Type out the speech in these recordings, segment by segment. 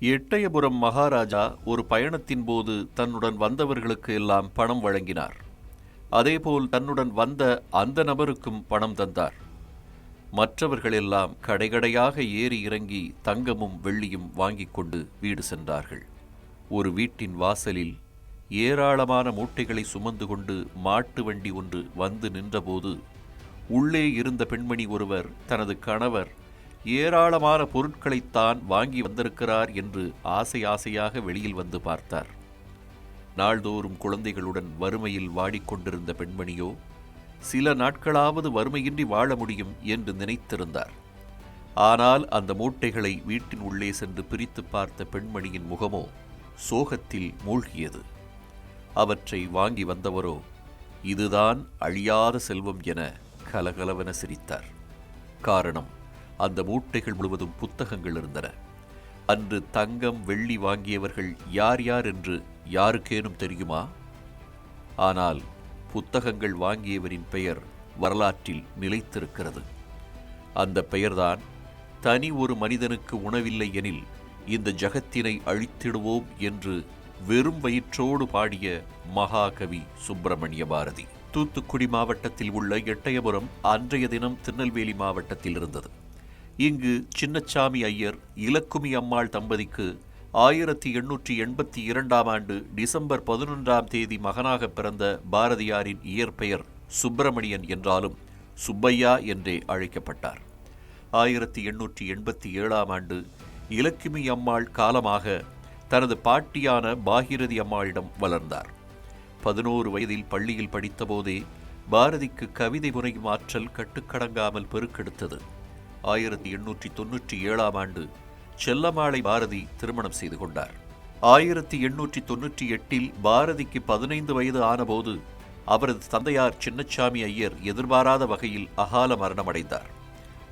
எட்டயபுரம் மகாராஜா ஒரு பயணத்தின் போது தன்னுடன் வந்தவர்களுக்கு எல்லாம் பணம் வழங்கினார். அதேபோல் தன்னுடன் வந்த அந்த நபருக்கும் பணம் தந்தார். மற்றவர்களெல்லாம் கடைகடையாக ஏறி இறங்கி தங்கமும் வெள்ளியும் வாங்கிக் கொண்டு வீடு சென்றார்கள். ஒரு வீட்டின் வாசலில் ஏராளமான மூட்டைகளை சுமந்து கொண்டு மாட்டு வண்டி ஒன்று வந்து நின்றபோது உள்ளே இருந்த பெண்மணி ஒருவர் தனது கணவர் ஏராளமான பொருட்களைத்தான் வாங்கி வந்திருக்கிறார் என்று ஆசை ஆசையாக வெளியில் வந்து பார்த்தார். நாள்தோறும் குழந்தைகளுடன் வறுமையில் வாடிக்கொண்டிருந்த பெண்மணியோ சில நாட்களாவது வறுமையின்றி வாழ முடியும் என்று நினைத்திருந்தார். ஆனால் அந்த மூட்டைகளை வீட்டின் உள்ளே சென்று பிரித்து பார்த்த பெண்மணியின் முகமோ சோகத்தில் மூழ்கியது. அவற்றை வாங்கி வந்தவரோ இதுதான் அழியாத செல்வம் என கலகலவென சிரித்தார். காரணம் அந்த மூட்டைகள் முழுவதும் புத்தகங்கள் இருந்தன. அன்று தங்கம் வெள்ளி வாங்கியவர்கள் யார் யார் என்று யாருக்கேனும் தெரியுமா? ஆனால் புத்தகங்கள் வாங்கியவரின் பெயர் வரலாற்றில் நிலைத்திருக்கிறது. அந்த பெயர்தான் தனி ஒரு மனிதனுக்கு உணவில்லை எனில் இந்த ஜகத்தினை அழித்திடுவோம் என்று வெறும் வயிற்றோடு பாடிய மகாகவி சுப்பிரமணிய பாரதி. தூத்துக்குடி மாவட்டத்தில் உள்ள எட்டயபுரம் அன்றைய தினம் திருநெல்வேலி மாவட்டத்தில் இருந்தது. இங்கு சின்னச்சாமி ஐயர் இலக்குமி அம்மாள் தம்பதிக்கு ஆயிரத்தி எண்ணூற்றி எண்பத்தி இரண்டாம் ஆண்டு டிசம்பர் பதினொன்றாம் தேதி மகனாக பிறந்த பாரதியாரின் இயற்பெயர் சுப்பிரமணியன் என்றாலும் சுப்பையா என்றே அழைக்கப்பட்டார். ஆயிரத்தி எண்ணூற்றி எண்பத்தி ஏழாம் ஆண்டு இலக்குமி அம்மாள் காலமாக தனது பாட்டியான பாகிரதி அம்மாளிடம் வளர்ந்தார். பதினோரு வயதில் பள்ளியில் படித்தபோதே பாரதிக்கு கவிதை முறையும் ஆற்றல் கட்டுக்கடங்காமல் பெருக்கெடுத்தது. ஆயிரத்தி எண்ணூற்றி தொன்னூற்றி ஏழாம் ஆண்டு செல்லமாளை பாரதி திருமணம் செய்து கொண்டார். ஆயிரத்தி எண்ணூற்றி தொன்னூற்றி எட்டில் பாரதிக்கு பதினைந்து வயது ஆனபோது அவரது தந்தையார் சின்னச்சாமி ஐயர் எதிர்பாராத வகையில் அகால மரணமடைந்தார்.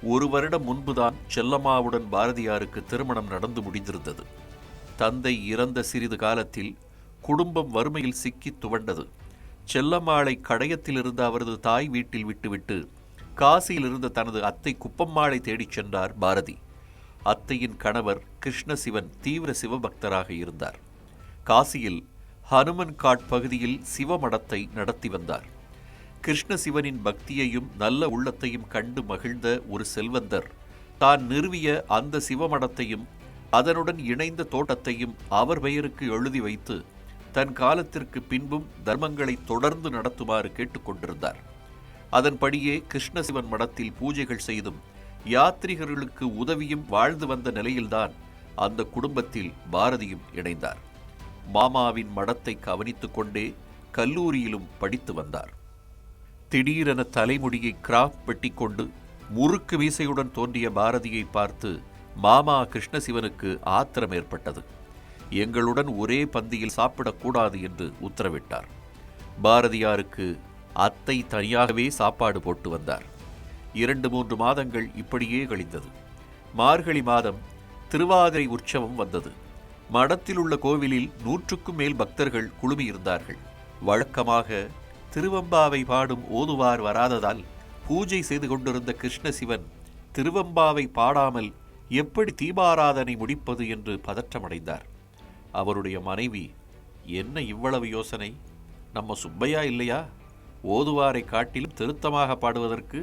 ஒரு வருடம் முன்புதான் செல்லம்மாவுடன் பாரதியாருக்கு திருமணம் நடந்து முடிந்திருந்தது. தந்தை இறந்த சிறிது காலத்தில் குடும்பம் வறுமையில் சிக்கி துவண்டது. செல்லம்மாளை கடையத்திலிருந்து அவரது தாய் வீட்டில் விட்டுவிட்டு காசியில் தனது அத்தை குப்பம்மாளை தேடிச் சென்றார் பாரதி. அத்தையின் கணவர் கிருஷ்ணசிவன் தீவிர சிவபக்தராக இருந்தார். காசியில் ஹனுமன் காட் பகுதியில் சிவமடத்தை நடத்தி வந்தார். கிருஷ்ணசிவனின் பக்தியையும் நல்ல உள்ளத்தையும் கண்டு மகிழ்ந்த ஒரு செல்வந்தர் தான் நிறுவிய அந்த சிவமடத்தையும் அதனுடன் இணைந்த தோட்டத்தையும் அவர் பெயருக்கு எழுதி வைத்து தன் காலத்திற்கு பின்பும் தர்மங்களை தொடர்ந்து நடத்துமாறு கேட்டுக்கொண்டிருந்தார் அதன்படியே கிருஷ்ணசிவன் மடத்தில் பூஜைகள் செய்தும் யாத்ரிகர்களுக்கு உதவியும் வாழ்ந்து வந்த நிலையில்தான் அந்த குடும்பத்தில் பாரதியும் இணைந்தார். மாமாவின் மடத்தை கவனித்து கொண்டே கல்லூரியிலும் படித்து வந்தார். திடீரென தலைமுடியை கிராப் வெட்டிக்கொண்டு முறுக்கு வீசையுடன் தோன்றிய பாரதியை பார்த்து மாமா கிருஷ்ணசிவனுக்கு ஆத்திரம் ஏற்பட்டது. எங்களுடன் ஒரே பந்தியில் சாப்பிடக்கூடாது என்று உத்தரவிட்டார். பாரதியாருக்கு அத்தை தனியாகவே சாப்பாடு போட்டு வந்தார். இரண்டு மூன்று மாதங்கள் இப்படியே கழிந்தது. மார்கழி மாதம் திருவாதிரை உற்சவம் வந்தது. மடத்தில் உள்ள கோவிலில் நூற்றுக்கும் மேல் பக்தர்கள் குழுமியிருந்தார்கள். வழக்கமாக திருவம்பாவை பாடும் ஓதுவார் வராததால் பூஜை செய்து கொண்டிருந்த கிருஷ்ண சிவன் திருவம்பாவை பாடாமல் எப்படி தீபாராதனை முடிப்பது என்று பதற்றமடைந்தார். அவருடைய மனைவி என்ன இவ்வளவு யோசனை? நம்ம சுப்பையா இல்லையா? ஓதுவாரை காட்டிலும் திருத்தமாக பாடுவதற்கு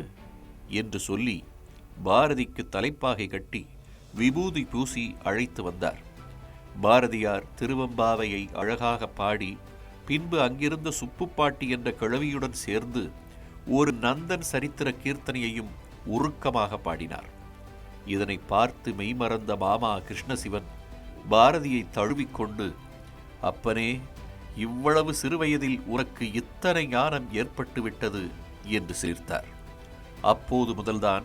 என்று சொல்லி பாரதிக்கு தலைப்பாகை கட்டி விபூதி பூசி அழைத்து வந்தார். பாரதியார் திருவம்பாவையை அழகாக பாடி பின்பு அங்கிருந்த சுப்புப்பாட்டி என்ற கிழவியுடன் சேர்ந்து ஒரு நந்தன் சரித்திர கீர்த்தனையையும் உருக்கமாக பாடினார். இதனை பார்த்து மெய்மறந்த மாமா கிருஷ்ணசிவன் பாரதியை தழுவிக்கொண்டு அப்பனே இவ்வளவு சிறுவயதில் உனக்கு இத்தனை ஞானம் ஏற்பட்டுவிட்டது என்று சிரித்தார். அப்போது முதல்தான்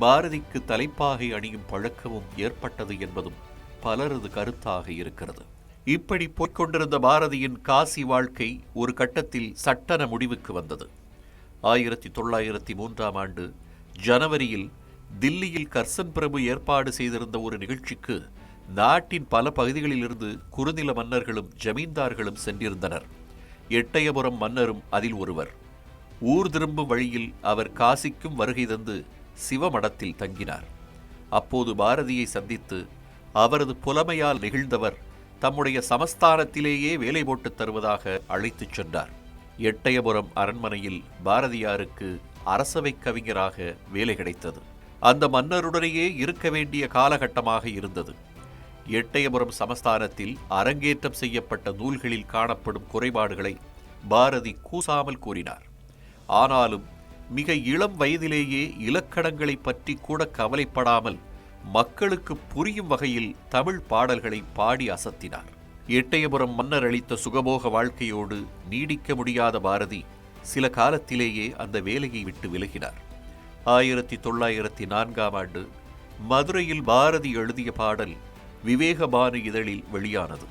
பாரதிக்கு தலைப்பாகை அணியும் பழக்கமும் ஏற்பட்டது என்பதும் பலரது கருத்தாக இருக்கிறது. இப்படி போய்க்கொண்டிருந்த பாரதியின் காசி வாழ்க்கை ஒரு கட்டத்தில் சட்டன முடிவுக்கு வந்தது. ஆயிரத்தி தொள்ளாயிரத்தி மூன்றாம் ஆண்டு ஜனவரியில் தில்லியில் கர்சன் பிரபு ஏற்பாடு செய்திருந்த ஒரு நிகழ்ச்சிக்கு நாட்டின் பல பகுதிகளிலிருந்து குறுநில மன்னர்களும் ஜமீன்தார்களும் சென்றிருந்தனர். எட்டயபுரம் மன்னரும் அதில் ஒருவர். ஊர் திரும்பும் வழியில் அவர் காசிக்கும் வருகை தந்து சிவமடத்தில் தங்கினார். அப்போது பாரதியை சந்தித்து அவரது புலமையால் நெகிழ்ந்தவர் தம்முடைய சமஸ்தானத்திலேயே வேலை போட்டுத் தருவதாக அழைத்துச் சென்றார். எட்டயபுரம் அரண்மனையில் பாரதியாருக்கு அரசவை கவிஞராக வேலை கிடைத்தது. அந்த மன்னருடனேயே இருக்க வேண்டிய காலகட்டமாக இருந்தது. எட்டயபுரம் சமஸ்தானத்தில் அரங்கேற்றம் செய்யப்பட்ட நூல்களில் காணப்படும் குறைபாடுகளை பாரதி கூசாமல் கூறினார். ஆனாலும் மிக இளம் வயதிலேயே இலக்கணங்களை பற்றி கூட கவலைப்படாமல் மக்களுக்கு புரியும் வகையில் தமிழ் பாடல்களை பாடி அசத்தினார். எட்டயபுரம் மன்னர் அளித்த சுகபோக வாழ்க்கையோடு நீடிக்க முடியாத பாரதி சில காலத்திலேயே அந்த வேலையை விட்டு விலகினார். ஆயிரத்தி தொள்ளாயிரத்தி நான்காம் ஆண்டு மதுரையில் பாரதி எழுதிய பாடல் விவேகபானு இதழில் வெளியானது.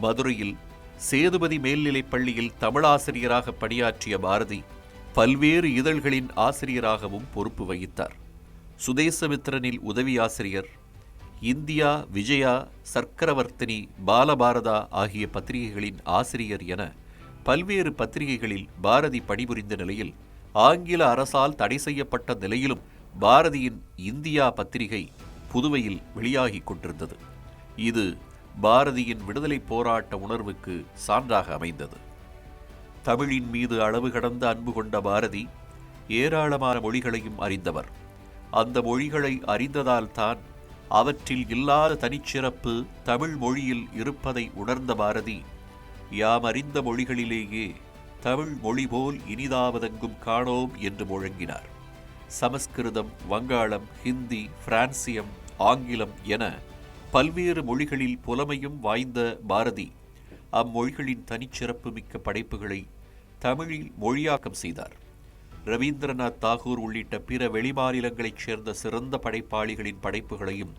மதுரையில் சேதுபதி மேல்நிலைப் பள்ளியில் தமிழாசிரியராக பணியாற்றிய பாரதி பல்வேறு இதழ்களின் ஆசிரியராகவும் பொறுப்பு வகித்தார். சுதேசமித்திரனில் உதவி ஆசிரியர் இந்தியா விஜயா சர்க்கரவர்த்தினி பாலபாரதா ஆகிய பத்திரிகைகளின் ஆசிரியர் என பல்வேறு பத்திரிகைகளில் பாரதி பணிபுரிந்த நிலையில் ஆங்கில அரசால் தடை செய்யப்பட்ட நிலையிலும் பாரதியின் இந்தியா பத்திரிகை புதுவையில் வெளியாகிக் கொண்டிருந்தது. இது பாரதியின் விடுதலை போராட்ட உணர்வுக்கு சான்றாக அமைந்தது. தமிழின் மீது அளவு கடந்த அன்பு கொண்ட பாரதி ஏராளமான மொழிகளையும் அறிந்தவர். அந்த மொழிகளை அறிந்ததால் தான் அவற்றில் இல்லாத தனிச்சிறப்பு தமிழ் மொழியில் இருப்பதை உணர்ந்த பாரதி யாம் அறிந்த மொழிகளிலேயே தமிழ் மொழி போல் இனிதாவதெங்கும் காணோம் என்று முழங்கினார். சமஸ்கிருதம் வங்காளம் ஹிந்தி பிரான்சியம் ஆங்கிலம் என பல்வேறு மொழிகளில் புலமையும் வாய்ந்த பாரதி அம்மொழிகளின் தனிச்சிறப்பு மிக்க படைப்புகளை தமிழில் மொழியாக்கம் செய்தார். ரவீந்திரநாத் தாகூர் உள்ளிட்ட பிற வெளிமாநிலங்களைச் சேர்ந்த சிறந்த படைப்பாளிகளின் படைப்புகளையும்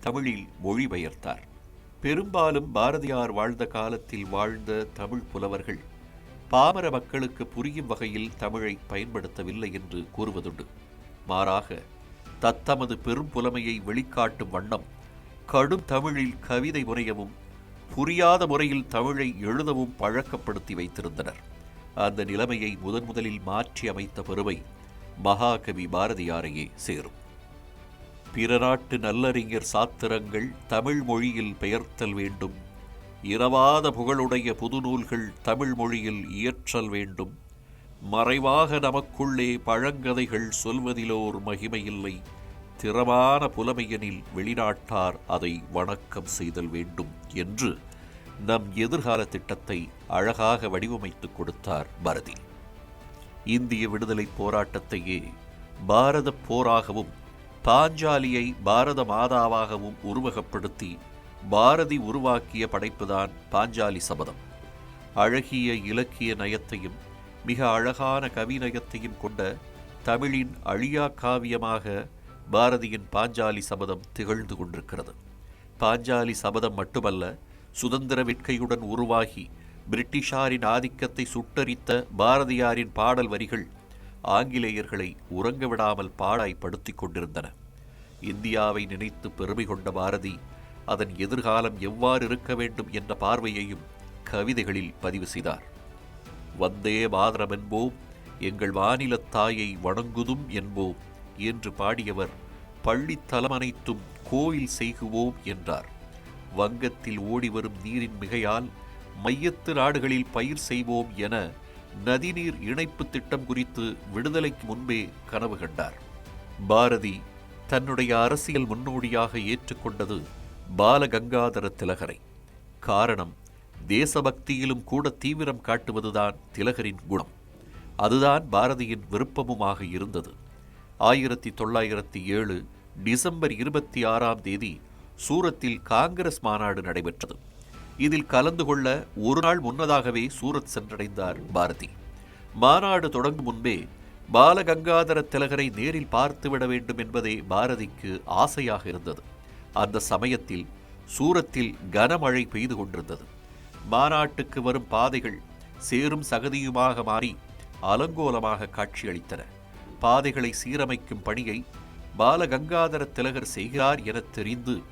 தமிழில் மொழிபெயர்த்தார் பெரும்பாலும் பாரதியார் வாழ்ந்த காலத்தில் வாழ்ந்த தமிழ் புலவர்கள் பாமர மக்களுக்கு புரியும் வகையில் தமிழை பயன்படுத்தவில்லை என்று கூறுவதுண்டு. மாறாக தத்தமது பெரும் புலமையை வெளிக்காட்டும் வண்ணம் கடும் தமிழில் கவிதை முறையவும் புரியாத முறையில் தமிழை எழுதவும் பழக்கப்படுத்தி வைத்திருந்தனர். அந்த நிலைமையை முதன் முதலில் மாற்றி அமைத்த பெருமை மகாகவி பாரதியாரையே சேரும். பிற நாட்டு நல்லறிஞர் சாத்திரங்கள் தமிழ் மொழியில் பெயர்த்தல் வேண்டும். இரவாத புகழுடைய புதுநூல்கள் தமிழ் மொழியில் இயற்றல் வேண்டும். மறைவாக நமக்குள்ளே பழங்கதைகள் சொல்வதிலோர் மகிமையில்லை. திறமான புலமையனில் வெளிநாட்டார் அதை வணக்கம் செய்தல் வேண்டும் என்று நம் எதிர்கால திட்டத்தை அழகாக வடிவமைத்துக் கொடுத்தார் பாரதி. இந்திய விடுதலை போராட்டத்தையே பாரத போராகவும் பாஞ்சாலியை பாரத மாதாவாகவும் உருவகப்படுத்தி பாரதி உருவாக்கிய படைப்புதான் பாஞ்சாலி சபதம். அழகிய இலக்கிய நயத்தையும் மிக அழகான கவிநயத்தையும் கொண்ட தமிழின் அழியா காவியமாக பாரதியின் பாஞ்சாலி சபதம் திகழ்ந்து கொண்டிருக்கிறது. பாஞ்சாலி சபதம் மட்டுமல்ல சுதந்திர வெட்கையுடன் உருவாகி பிரிட்டிஷாரின் ஆதிக்கத்தை சுட்டரித்த பாரதியாரின் பாடல் வரிகள் ஆங்கிலேயர்களை உறங்க விடாமல் பாடாய் படுத்திக் கொண்டிருந்தன. இந்தியாவை நினைத்து பெருமை கொண்ட பாரதி அதன் எதிர்காலம் எவ்வாறு இருக்க வேண்டும் என்ற பார்வையையும் கவிதைகளில் பதிவு செய்தார். வந்தே மாதரம் என்போம் எங்கள் வானிலத் தாயை வணங்குதும் என்போம் என்று பாடியவர் பள்ளித்தலமனைத்தும் கோயில் செய்குவோம் என்றார். வங்கத்தில் ஓடிவரும் நீரின் மிகையால் மையத்து நாடுகளில் பயிர் செய்வோம் என நதிநீர் இணைப்பு திட்டம் குறித்து விடுதலைக்கு முன்பே கனவு கண்டார். பாரதி தன்னுடைய அரசியல் முன்னோடியாக ஏற்றுக்கொண்டது பாலகங்காதர திலகரை. காரணம் தேசபக்தியிலும் கூட தீவிரம் காட்டுவதுதான் திலகரின் குணம். அதுதான் பாரதியின் விருப்பமுமாக இருந்தது. ஆயிரத்தி தொள்ளாயிரத்தி ஏழு டிசம்பர் இருபத்தி ஆறாம் தேதி சூரத்தில் காங்கிரஸ் மாநாடு நடைபெற்றது. இதில் கலந்து கொள்ள ஒரு நாள் முன்னதாகவே சூரத் சென்றடைந்தார் பாரதி. மாநாடு தொடங்கும் முன்பே பாலகங்காதர திலகரை நேரில் பார்த்துவிட வேண்டும் என்பதே பாரதிக்கு ஆசையாக இருந்தது. அந்த சமயத்தில் சூரத்தில் கனமழை பெய்து கொண்டிருந்தது. மாநாட்டுக்கு வரும் பாதைகள் சேரும் சகதியுமாக மாறி அலங்கோலமாக காட்சியளித்தன. பாதைகளை சீரமைக்கும் பணியை பாலகங்காதர திலகர் செய்கிறார் என தெரிந்து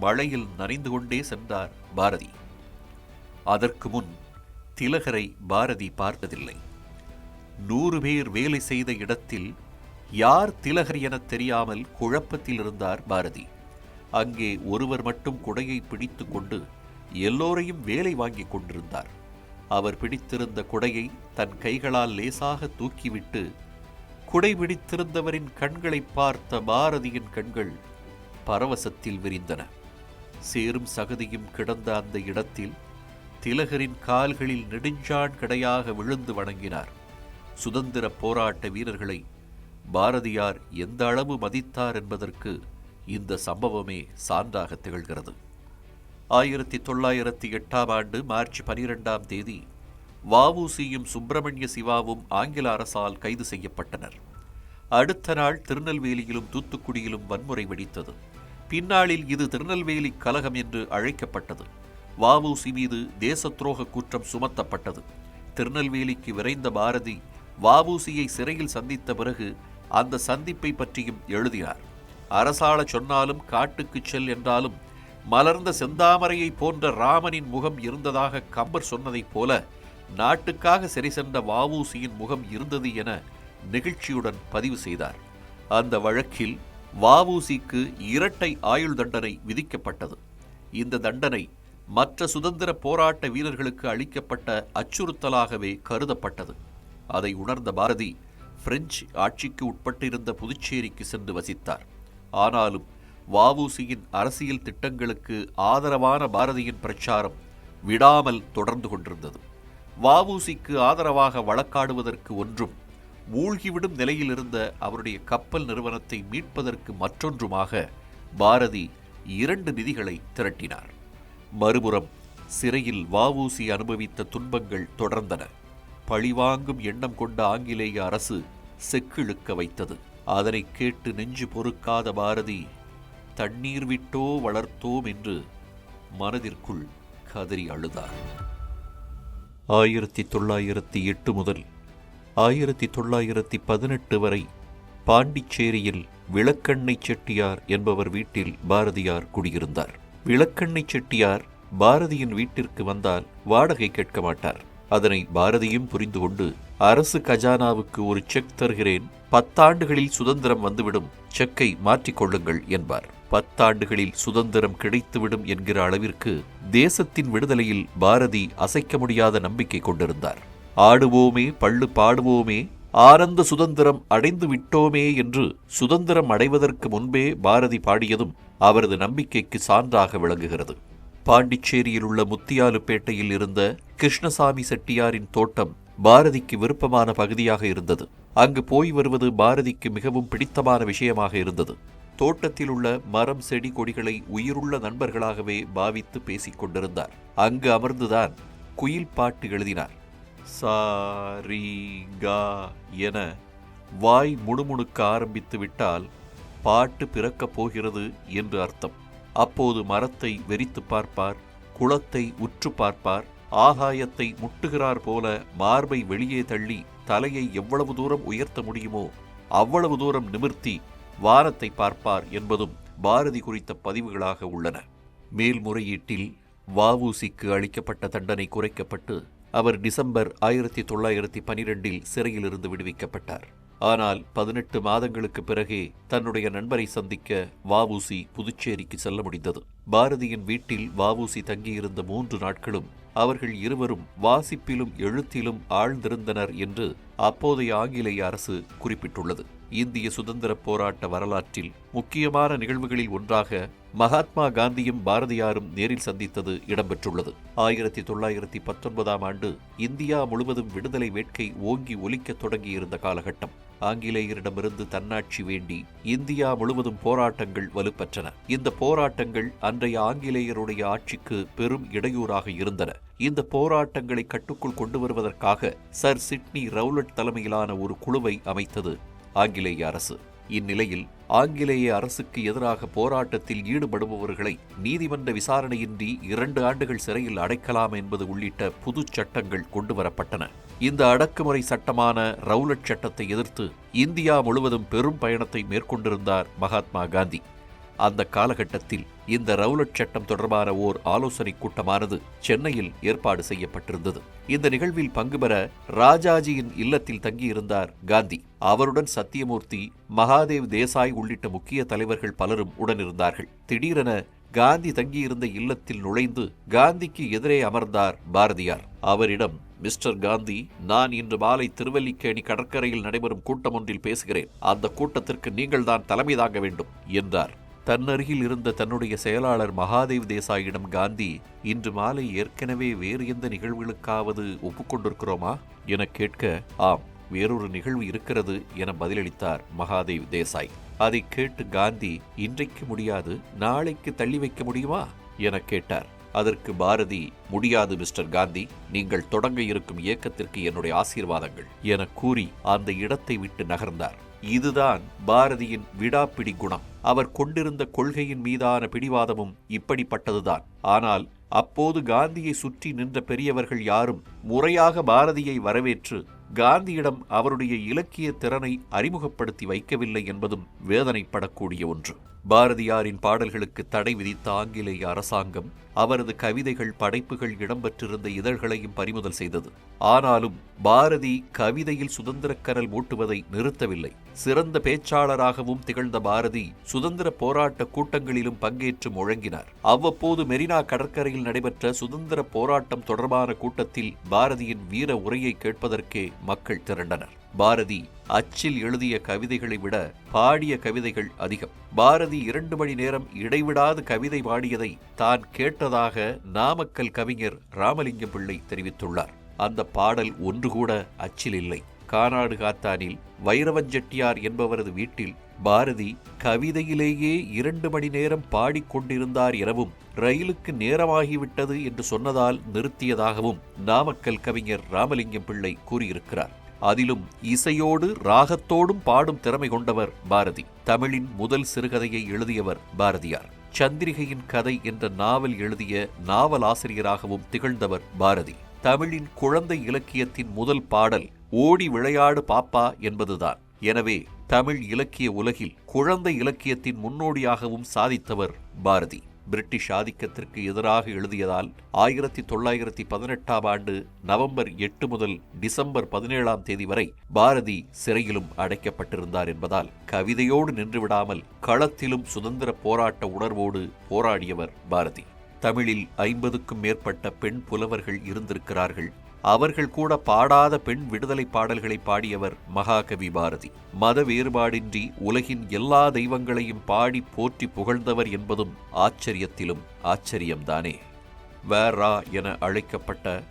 மழையில் நனைந்து கொண்டே சென்றார் பாரதி. அதற்கு முன் திலகரை பாரதி பார்த்ததில்லை. நூறு பேர் வேலை செய்த இடத்தில் யார் திலகர் எனத் தெரியாமல் குழப்பத்தில் இருந்தார் பாரதி. அங்கே ஒருவர் மட்டும் குடையை பிடித்து கொண்டு எல்லோரையும் வேலை வாங்கி கொண்டிருந்தார். அவர் பிடித்திருந்த குடையை தன் கைகளால் லேசாக தூக்கிவிட்டு குடைபிடித்திருந்தவரின் கண்களை பார்த்த பாரதியின் கண்கள் பரவசத்தில் விரிந்தன. சேரும் சகதியும் கிடந்த அந்த இடத்தில் திலகரின் கால்களில் நெடுஞ்சான் கிடையாக விழுந்து வணங்கினார். சுதந்திர போராட்ட வீரர்களை பாரதியார் எந்த அளவு மதித்தார் என்பதற்கு இந்த சம்பவமே சான்றாக திகழ்கிறது. ஆயிரத்தி தொள்ளாயிரத்தி எட்டாம் ஆண்டு மார்ச் பனிரெண்டாம் தேதி வவுசியும் சுப்பிரமணிய சிவாவும் ஆங்கில அரசால் கைது செய்யப்பட்டனர். அடுத்த நாள் திருநெல்வேலியிலும் தூத்துக்குடியிலும் வன்முறை வெடித்தது. பின்னாளில் இது திருநெல்வேலி கலகம் என்று அழைக்கப்பட்டது. வவுசி மீது தேச துரோக குற்றம் சுமத்தப்பட்டது. திருநெல்வேலிக்கு விரைந்த பாரதி வவுசியை சிறையில் சந்தித்த பிறகு அந்த சந்திப்பை பற்றியும் எழுதினார். அரசாள சொன்னாலும் காட்டுக்குச் செல் என்றாலும் மலர்ந்த செந்தாமரையை போன்ற ராமனின் முகம் இருந்ததாக கம்பர் சொன்னதைப் போல நாட்டுக்காக சிறை சென்ற வஉசியின் முகம் இருந்தது என நெகிழ்ச்சியுடன் பதிவு செய்தார். அந்த வழக்கில் வஉசிக்கு இரட்டை ஆயுள் தண்டனை விதிக்கப்பட்டது. இந்த தண்டனை மற்ற சுதந்திர போராட்ட வீரர்களுக்கு அளிக்கப்பட்ட அச்சுறுத்தலாகவே கருதப்பட்டது. அதை உணர்ந்த பாரதி பிரெஞ்சு ஆட்சிக்கு உட்பட்டிருந்த புதுச்சேரிக்கு சென்று வசித்தார். ஆனாலும் வஉசியின் அரசியல் திட்டங்களுக்கு ஆதரவான பாரதியின் பிரச்சாரம் விடாமல் தொடர்ந்து கொண்டிருந்தது. வஉசிக்கு ஆதரவாக வழக்காடுவதற்கு ஒன்றும் மூழ்கிவிடும் நிலையில் இருந்த அவருடைய கப்பல் நிறுவனத்தை மீட்பதற்கு மற்றொன்றுமாக பாரதி இரண்டு நிதிகளை திரட்டினார். மறுபுறம் சிறையில் வஉசி அனுபவித்த துன்பங்கள் தொடர்ந்தன. பழிவாங்கும் எண்ணம் கொண்ட ஆங்கிலேய அரசு செக்கிழுக்க வைத்தது. அதனை கேட்டு நெஞ்சு பொறுக்காத பாரதி தண்ணீர் விட்டோ வளர்த்தோம் என்று மனதிற்குள் கதறி அழுதார். ஆயிரத்தி தொள்ளாயிரத்தி எட்டு முதல் ஆயிரத்தி தொள்ளாயிரத்தி பதினெட்டு வரை பாண்டிச்சேரியில் விளக்கண்ணை செட்டியார் என்பவர் வீட்டில் பாரதியார் குடியிருந்தார். விளக்கண்ணை செட்டியார் பாரதியின் வீட்டிற்கு வந்தால் வாடகை கேட்க மாட்டார். அதனை பாரதியும் புரிந்து கொண்டு அரசு கஜானாவுக்கு ஒரு செக் தருகிறேன். பத்தாண்டுகளில் சுதந்திரம் வந்துவிடும். செக்கை மாற்றிக்கொள்ளுங்கள் என்பார். பத்தாண்டுகளில் சுதந்திரம் கிடைத்துவிடும் என்கிற அளவிற்கு தேசத்தின் விடுதலையில் பாரதி அசைக்க முடியாத நம்பிக்கை கொண்டிருந்தார். ஆடுவோமே பள்ளு பாடுவோமே ஆனந்த சுதந்திரம் அடைந்து விட்டோமே என்று சுதந்திரம் அடைவதற்கு முன்பே பாரதி பாடியதும் அவரது நம்பிக்கைக்கு சான்றாக விளங்குகிறது. பாண்டிச்சேரியில் உள்ள முத்தியாலுப்பேட்டையில் இருந்த கிருஷ்ணசாமி செட்டியாரின் தோட்டம் பாரதிக்கு விருப்பமான பகுதியாக இருந்தது. அங்கு போய் வருவது பாரதிக்கு மிகவும் பிடித்தமான விஷயமாக இருந்தது. தோட்டத்தில் உள்ள மரம் செடி கொடிகளை உயிருள்ள நண்பர்களாகவே பாவித்து பேசிக் கொண்டிருந்தார். அங்கு அமர்ந்துதான் குயில் பாட்டு எழுதினார். சா என வாய் முணுமுணுக்க ஆரம்பித்து விட்டால் பாட்டு பிறக்கப் போகிறது என்று அர்த்தம். அப்போது மரத்தை வெறித்து பார்ப்பார் குளத்தை உற்று பார்ப்பார் ஆகாயத்தை முட்டுகிறார் போல மார்பை வெளியே தள்ளி தலையை எவ்வளவு தூரம் உயர்த்த முடியுமோ அவ்வளவு தூரம் நிமிர்த்தி வானத்தை பார்ப்பார் என்பதும் பாரதி குறித்த பதிவுகளாக உள்ளன. மேல்முறையீட்டில் வஉசிக்கு அளிக்கப்பட்ட தண்டனை குறைக்கப்பட்டு அவர் டிசம்பர் ஆயிரத்தி தொள்ளாயிரத்தி பனிரெண்டில் சிறையிலிருந்து விடுவிக்கப்பட்டார். ஆனால் பதினெட்டு மாதங்களுக்கு பிறகே தன்னுடைய நண்பரை சந்திக்க வாவூசி புதுச்சேரிக்கு செல்ல முடிந்தது. பாரதியின் வீட்டில் வாவூசி தங்கியிருந்த மூன்று நாட்களும் அவர்கள் இருவரும் வாசிப்பிலும் எழுத்திலும் ஆழ்ந்திருந்தனர் என்று அப்போதைய ஆங்கிலேய அரசு குறிப்பிட்டுள்ளது. இந்திய சுதந்திர போராட்ட வரலாற்றில் முக்கியமான நிகழ்வுகளில் ஒன்றாக மகாத்மா காந்தியும் பாரதியாரும் நேரில் சந்தித்தது இடம்பெற்றுள்ளது. ஆயிரத்தி தொள்ளாயிரத்தி பத்தொன்பதாம் ஆண்டு இந்தியா முழுவதும் விடுதலை வேட்கை ஓங்கி ஒலிக்கத் தொடங்கியிருந்த காலகட்டம். ஆங்கிலேயரிடமிருந்து தன்னாட்சி வேண்டி இந்தியா முழுவதும் போராட்டங்கள் வலுப்பெற்றன. இந்த போராட்டங்கள் அன்றைய ஆங்கிலேயருடைய ஆட்சிக்கு பெரும் இடையூறாக இருந்தன. இந்த போராட்டங்களை கட்டுக்குள் கொண்டு வருவதற்காக சர் சிட்னி ரவுலட் தலைமையிலான ஒரு குழுவை அமைத்தது ஆங்கிலேய அரசு. இந்நிலையில் ஆங்கிலேய அரசுக்கு எதிராக போராட்டத்தில் ஈடுபடுபவர்களை நீதிமன்ற விசாரணையின்றி இரண்டு ஆண்டுகள் சிறையில் அடைக்கலாம் என்பது உள்ளிட்ட புது சட்டங்கள் கொண்டுவரப்பட்டன. இந்த அடக்குமுறை சட்டமான ரவுலட் சட்டத்தை எதிர்த்து இந்தியா முழுவதும் பெரும் பயணத்தை மேற்கொண்டிருந்தார் மகாத்மா காந்தி. அந்த காலகட்டத்தில் இந்த ரவுலட் சட்டம் தொடர்பான ஓர் ஆலோசனை கூட்டமானது சென்னையில் ஏற்பாடு செய்யப்பட்டிருந்தது. இந்த நிகழ்வில் பங்கு பெற ராஜாஜியின் இல்லத்தில் தங்கியிருந்தார் காந்தி. அவருடன் சத்தியமூர்த்தி மகாதேவ் தேசாய் உள்ளிட்ட முக்கிய தலைவர்கள் பலரும் உடனிருந்தார்கள். திடீரென காந்தி தங்கியிருந்த இல்லத்தில் நுழைந்து காந்திக்கு எதிரே அமர்ந்தார் பாரதியார். அவரிடம் மிஸ்டர் காந்தி நான் இன்று மாலை திருவல்லிக்கேணி கடற்கரையில் நடைபெறும் கூட்டம் ஒன்றில் பேசுகிறேன். அந்த கூட்டத்திற்கு நீங்கள்தான் தலைமை தாங்க வேண்டும் என்றார். தன்னருகில் இருந்த தன்னுடைய செயலாளர் மகாதேவ் தேசாயிடம் காந்தி இன்று மாலை ஏற்கனவே வேறு எந்த நிகழ்வுகளுக்காவது ஒப்புக்கொண்டிருக்கிறோமா? என கேட்க ஆம் வேறொரு நிகழ்வு இருக்கிறது என பதிலளித்தார் மகாதேவ் தேசாய். அதை கேட்டு காந்தி இன்றைக்கு முடியாது நாளைக்கு தள்ளி வைக்க முடியுமா? என கேட்டார். அதற்கு பாரதி முடியாது மிஸ்டர் காந்தி. நீங்கள் தொடங்க இருக்கும் இயக்கத்திற்கு என்னுடைய ஆசீர்வாதங்கள். என கூறி அந்த இடத்தை விட்டு நகர்ந்தார். இதுதான் பாரதியின் விடாப்பிடி குணம். அவர் கொண்டிருந்த கொள்கையின் மீதான பிடிவாதமும் இப்படிப்பட்டதுதான். ஆனால் அப்போது காந்தியை சுற்றி நின்ற பெரியவர்கள் யாரும் முறையாக பாரதியை வரவேற்று காந்தியிடம் அவருடைய இலக்கிய திறனை அறிமுகப்படுத்தி வைக்கவில்லை என்பதும் வேதனைப்படக்கூடிய ஒன்று. பாரதியாரின் பாடல்களுக்கு தடை விதித்த ஆங்கிலேய அரசாங்கம் அவரது கவிதைகள் படைப்புகள் இடம்பெற்றிருந்த இதழ்களையும் பறிமுதல் செய்தது. ஆனாலும் பாரதி கவிதையில் சுதந்திரக்கரல் மூட்டுவதை நிறுத்தவில்லை. சிறந்த பேச்சாளராகவும் திகழ்ந்த பாரதி சுதந்திர போராட்ட கூட்டங்களிலும் பங்கேற்று முழங்கினார். அவ்வப்போது மெரினா கடற்கரையில் நடைபெற்ற சுதந்திர போராட்டம் தொடர்பான கூட்டத்தில் பாரதியின் வீர உரையை கேட்பதற்கே மக்கள் திரண்டனர். பாரதி அச்சில் எழுதிய கவிதைகளை விட பாடிய கவிதைகள் அதிகம். பாரதி இரண்டு மணி நேரம் இடைவிடாது கவிதை பாடியதை தான் கேட்டதாக நாமக்கல் கவிஞர் ராமலிங்கம் பிள்ளை தெரிவித்துள்ளார். அந்த பாடல் ஒன்று கூட அச்சில் இல்லை. கானாடு காத்தானில் வைரவன் செட்டியார் என்பவரது வீட்டில் பாரதி கவிதையிலேயே இரண்டு மணி நேரம் பாடிக்கொண்டிருந்தார் எனவும் ரயிலுக்கு நேரமாகிவிட்டது என்று சொன்னதால் நிறுத்தியதாகவும் நாமக்கல் கவிஞர் ராமலிங்கம் பிள்ளை கூறியிருக்கிறார். அதிலும் இசையோடு ராகத்தோடும் பாடும் திறமை கொண்டவர் பாரதி. தமிழின் முதல் சிறுகதையை எழுதியவர் பாரதியார். சந்திரிகையின் கதை என்ற நாவல் எழுதிய நாவலாசிரியராகவும் திகழ்ந்தவர் பாரதி. தமிழின் குழந்தை இலக்கியத்தின் முதல் பாடல் ஓடி விளையாடு பாப்பா என்பதுதான். எனவே தமிழ் இலக்கிய உலகில் குழந்தை இலக்கியத்தின் முன்னோடியாகவும் சாதித்தவர் பாரதி. பிரிட்டிஷ் ஆதிக்கத்திற்கு எதிராக எழுதியதால் ஆயிரத்தி தொள்ளாயிரத்தி பதினெட்டாம் ஆண்டு நவம்பர் எட்டு முதல் டிசம்பர் பதினேழாம் தேதி வரை பாரதி சிறையிலும் அடைக்கப்பட்டிருந்தார் என்பதால் கவிதையோடு நின்றுவிடாமல் களத்திலும் சுதந்திர போராட்ட உணர்வோடு போராடியவர் பாரதி. தமிழில் ஐம்பதுக்கும் மேற்பட்ட பெண் புலவர்கள் இருந்திருக்கிறார்கள். அவர்கள் கூட பாடாத பெண் விடுதலை பாடல்களை பாடியவர் மகாகவி பாரதி. மத வேறுபாடின்றி உலகின் எல்லா தெய்வங்களையும் பாடி போற்றி புகழ்ந்தவர் என்பதும் ஆச்சரியத்திலும் ஆச்சரியம்தானே. வ ரா என அழைக்கப்பட்ட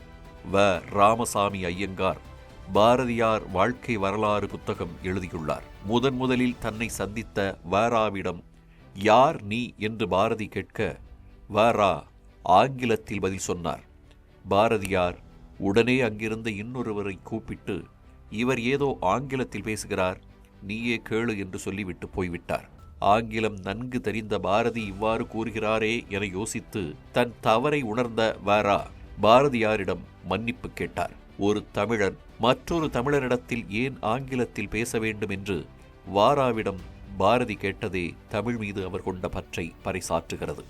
வ ராமசாமி ஐயங்கார் பாரதியார் வாழ்க்கை வரலாறு புத்தகம் எழுதியுள்ளார். முதன் முதலில் தன்னை சந்தித்த வராவிடம் யார் நீ? என்று பாரதி கேட்க வரா ஆங்கிலத்தில் பதில் சொன்னார். பாரதியார் உடனே அங்கிருந்த இன்னொருவரை கூப்பிட்டு இவர் ஏதோ ஆங்கிலத்தில் பேசுகிறார் நீயே கேளு என்று சொல்லிவிட்டு போய்விட்டார். ஆங்கிலம் நன்கு தெரிந்த பாரதி இவ்வாறு கூறுகிறாரே என யோசித்து தன் தவறை உணர்ந்த வாரா பாரதியாரிடம் மன்னிப்பு கேட்டார். ஒரு தமிழன் மற்றொரு தமிழரிடத்தில் ஏன் ஆங்கிலத்தில் பேச வேண்டும் என்று வாராவிடம் பாரதி கேட்டதே தமிழ் மீது அவர் கொண்ட பற்றை பறைசாற்றுகிறது.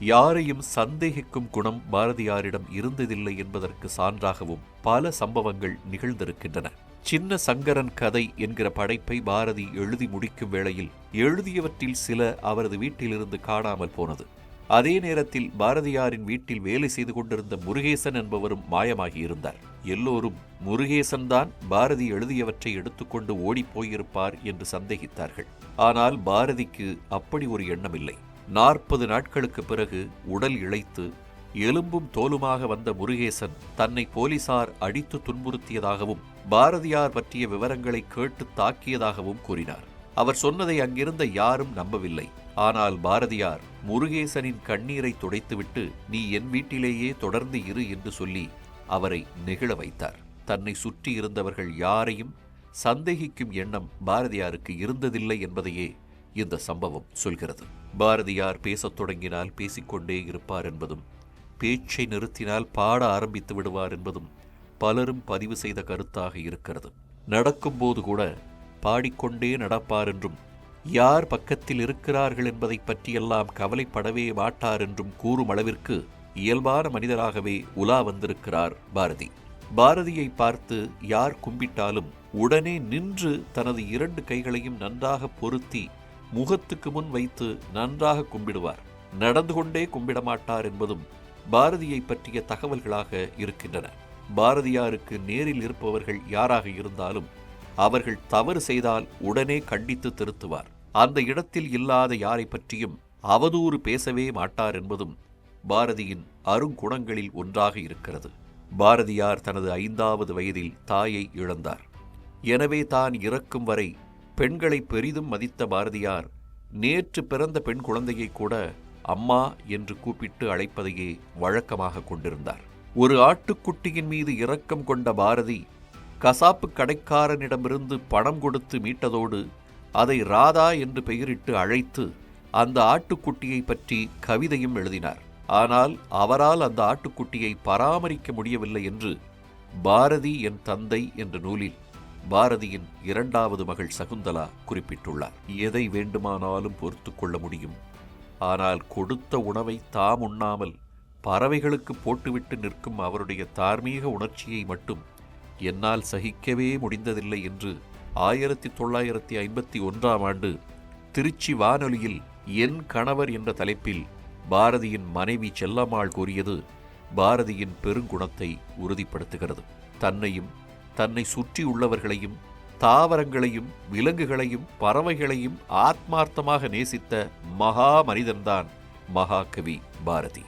யாரையும் சந்தேகிக்கும் குணம் பாரதியாரிடம் இருந்ததில்லை என்பதற்கு சான்றாகவும் பல சம்பவங்கள் நிகழ்ந்திருக்கின்றன. சின்ன சங்கரன் கதை என்கிற படைப்பை பாரதி எழுதி முடிக்கும் வேளையில் எழுதியவற்றில் சில அவரது வீட்டிலிருந்து காணாமல் போனது. அதே நேரத்தில் பாரதியாரின் வீட்டில் வேலை செய்து கொண்டிருந்த முருகேசன் என்பவரும் மாயமாகியிருந்தார் எல்லோரும் முருகேசன் தான் பாரதி எழுதியவற்றை எடுத்துக்கொண்டு ஓடிப் போயிருப்பார் என்று சந்தேகித்தார்கள். ஆனால் பாரதிக்கு அப்படி ஒரு எண்ணமில்லை. நாற்பது நாட்களுக்கு பிறகு உடல் இழைத்து எலும்பும் தோலுமாக வந்த முருகேசன் தன்னை போலீசார் அடித்து துன்புறுத்தியதாகவும் பாரதியார் பற்றிய விவரங்களை கேட்டு தாக்கியதாகவும் கூறினார். அவர் சொன்னதை அங்கிருந்த யாரும் நம்பவில்லை. ஆனால் பாரதியார் முருகேசனின் கண்ணீரை துடைத்துவிட்டு நீ என் வீட்டிலேயே தொடர்ந்து இரு என்று சொல்லி அவரை நெகிழ வைத்தார். தன்னை சுற்றி இருந்தவர்கள் யாரையும் சந்தேகிக்கும் எண்ணம் பாரதியாருக்கு இருந்ததில்லை என்பதையே இந்த சம்பவம் சொல்கிறது. பாரதியார் பேசத் தொடங்கினால் பேசிக்கொண்டே இருப்பார் என்பதும் பேச்சை நிறுத்தினால் பாட ஆரம்பித்து விடுவார் என்பதும் பலரும் பதிவு செய்த கருத்தாக இருக்கிறது. நடக்கும்போது கூட பாடிக்கொண்டே நடப்பார் என்றும் யார் பக்கத்தில் இருக்கிறார்கள் என்பதைப் பற்றியெல்லாம் கவலைப்படவே மாட்டார் என்றும் கூறும் அளவிற்கு இயல்பான மனிதராகவே உலா வந்திருக்கிறார் பாரதி. பாரதியை பார்த்து யார் கும்பிட்டாலும் உடனே நின்று தனது இரண்டு கைகளையும் நன்றாக பொருத்தி முகத்துக்கு முன் வைத்து நன்றாக கும்பிடுவார். நடந்து கொண்டே கும்பிட மாட்டார் என்பதும் பாரதியை பற்றிய தகவல்களாக இருக்கின்றன. பாரதியாருக்கு நேரில் இருப்பவர்கள் யாராக இருந்தாலும் அவர்கள் தவறு செய்தால் உடனே கண்டித்து திருத்துவார். அந்த இடத்தில் இல்லாத யாரை பற்றியும் அவதூறு பேசவே மாட்டார் என்பதும் பாரதியின் அருங்குணங்களில் ஒன்றாக இருக்கிறது. பாரதியார் தனது ஐந்தாவது வயதில் தாயை இழந்தார். எனவே தான் இறக்கும் வரை பெண்களை பெரிதும் மதித்த பாரதியார் நேற்று பிறந்த பெண் குழந்தையை கூட அம்மா என்று கூப்பிட்டு அழைப்பதையே வழக்கமாக கொண்டிருந்தார். ஒரு ஆட்டுக்குட்டியின் மீது இரக்கம் கொண்ட பாரதி கசாப்பு கடைக்காரனிடமிருந்து பணம் கொடுத்து மீட்டதோடு அதை ராதா என்று பெயரிட்டு அழைத்து அந்த ஆட்டுக்குட்டியை பற்றி கவிதையும் எழுதினார். ஆனால் அவரால் அந்த ஆட்டுக்குட்டியை பராமரிக்க முடியவில்லை என்று பாரதி என் தந்தை என்ற நூலில் பாரதியின் இரண்டாவது மகள் சகுந்தலா குறிப்பிட்டுள்ளார். எதை வேண்டுமானாலும் பொறுத்து கொள்ள முடியும். ஆனால் கொடுத்த உணவை தாம் உண்ணாமல் பறவைகளுக்கு போட்டுவிட்டு நிற்கும் அவருடைய தார்மீக உணர்ச்சியை மட்டும் என்னால் சகிக்கவே முடிந்ததில்லை என்று ஆயிரத்தி தொள்ளாயிரத்தி ஐம்பத்தி ஒன்றாம் ஆண்டு திருச்சி வானொலியில் என் கணவர் என்ற தலைப்பில் பாரதியின் மனைவி செல்லம்மாள் கூறியது பாரதியின் பெருங்குணத்தை உறுதிப்படுத்துகிறது. தன்னையும் தன்னை சுற்றியுள்ளவர்களையும் தாவரங்களையும் விலங்குகளையும் பறவைகளையும் ஆத்மார்த்தமாக நேசித்த மகா மனிதன்தான் மகாகவி பாரதி.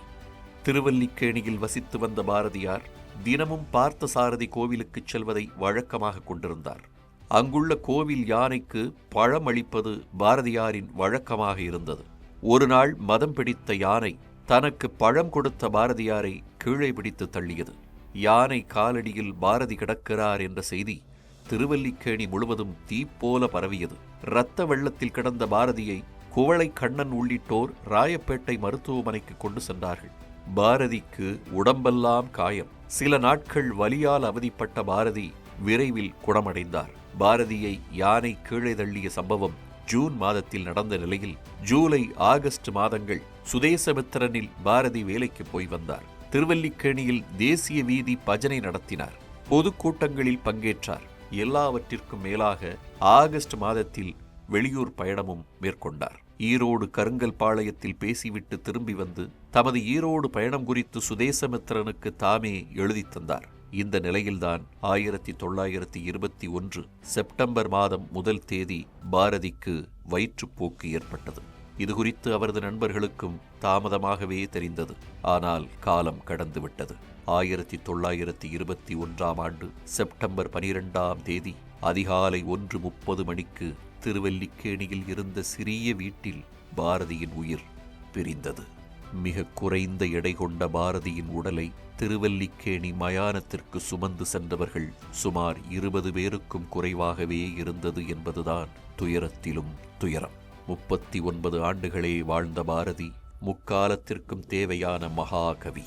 திருவல்லிக்கேணியில் வசித்து வந்த பாரதியார் தினமும் பார்த்தசாரதி கோவிலுக்குச் செல்வதை வழக்கமாக கொண்டிருந்தார். அங்குள்ள கோவில் யானைக்கு பழம் அளிப்பது பாரதியாரின் வழக்கமாக இருந்தது. ஒரு நாள் மதம் பிடித்த யானை தனக்கு பழம் கொடுத்த பாரதியாரை கீழே பிடித்து தள்ளியது. யானை காலடியில் பாரதி கிடக்கிறார் என்ற செய்தி திருவல்லிக்கேணி முழுவதும் தீப்போல பரவியது. இரத்த வெள்ளத்தில் கிடந்த பாரதியை குவளை கண்ணன் உள்ளிட்டோர் ராயப்பேட்டை மருத்துவமனைக்கு கொண்டு சென்றார்கள். பாரதிக்கு உடம்பெல்லாம் காயம். சில நாட்கள் வலியால் அவதிப்பட்ட பாரதி விரைவில் குணமடைந்தார். பாரதியை யானை கீழே தள்ளிய சம்பவம் ஜூன் மாதத்தில் நடந்த நிலையில் ஜூலை ஆகஸ்ட் மாதங்கள் சுதேசமித்திரனில் பாரதி வேலைக்கு போய் வந்தார். திருவல்லிக்கேணியில் தேசிய வீதி பஜனை நடத்தினார். பொதுக்கூட்டங்களில் பங்கேற்றார். எல்லாவற்றிற்கும் மேலாக ஆகஸ்ட் மாதத்தில் வெளியூர் பயணமும் மேற்கொண்டார். ஈரோடு கருங்கல் பாளையத்தில் பேசிவிட்டு திரும்பி வந்து தமது ஈரோடு பயணம் குறித்து சுதேசமித்திரனுக்கு தாமே எழுதித் தந்தார். இந்த நிலையில்தான் ஆயிரத்தி தொள்ளாயிரத்தி இருபத்தி ஒன்று செப்டம்பர் மாதம் முதல் தேதி பாரதிக்கு வயிற்றுப்போக்கு ஏற்பட்டது. இது குறித்து அவரது நண்பர்களுக்கும் தாமதமாகவே தெரிந்தது. ஆனால் காலம் கடந்துவிட்டது. ஆயிரத்தி தொள்ளாயிரத்தி இருபத்தி ஒன்றாம் ஆண்டு செப்டம்பர் பனிரெண்டாம் தேதி அதிகாலை ஒன்று முப்பது மணிக்கு திருவல்லிக்கேணியில் இருந்த சிறிய வீட்டில் பாரதியின் உயிர் பிரிந்தது. மிக குறைந்த எடை கொண்ட பாரதியின் உடலை திருவல்லிக்கேணி மயானத்திற்கு சுமந்து சென்றவர்கள் சுமார் இருபது பேருக்கும் குறைவாகவே இருந்தது என்பதுதான் துயரத்திலும் துயரம். முப்பத்தி ஒன்பது ஆண்டுகளே வாழ்ந்த பாரதி முக்காலத்திற்கும் தேவையான மகாகவி.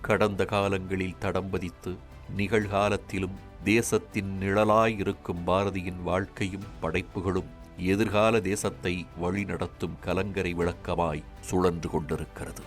கடந்த காலங்களில் தடம்பதித்து நிகழ்காலத்திலும் தேசத்தின் நிழலாய் இருக்கும் பாரதியின் வாழ்க்கையும் படைப்புகளும் எதிர்கால தேசத்தை வழிநடத்தும் கலங்கரை விளக்கமாய் சுழன்று கொண்டிருக்கிறது.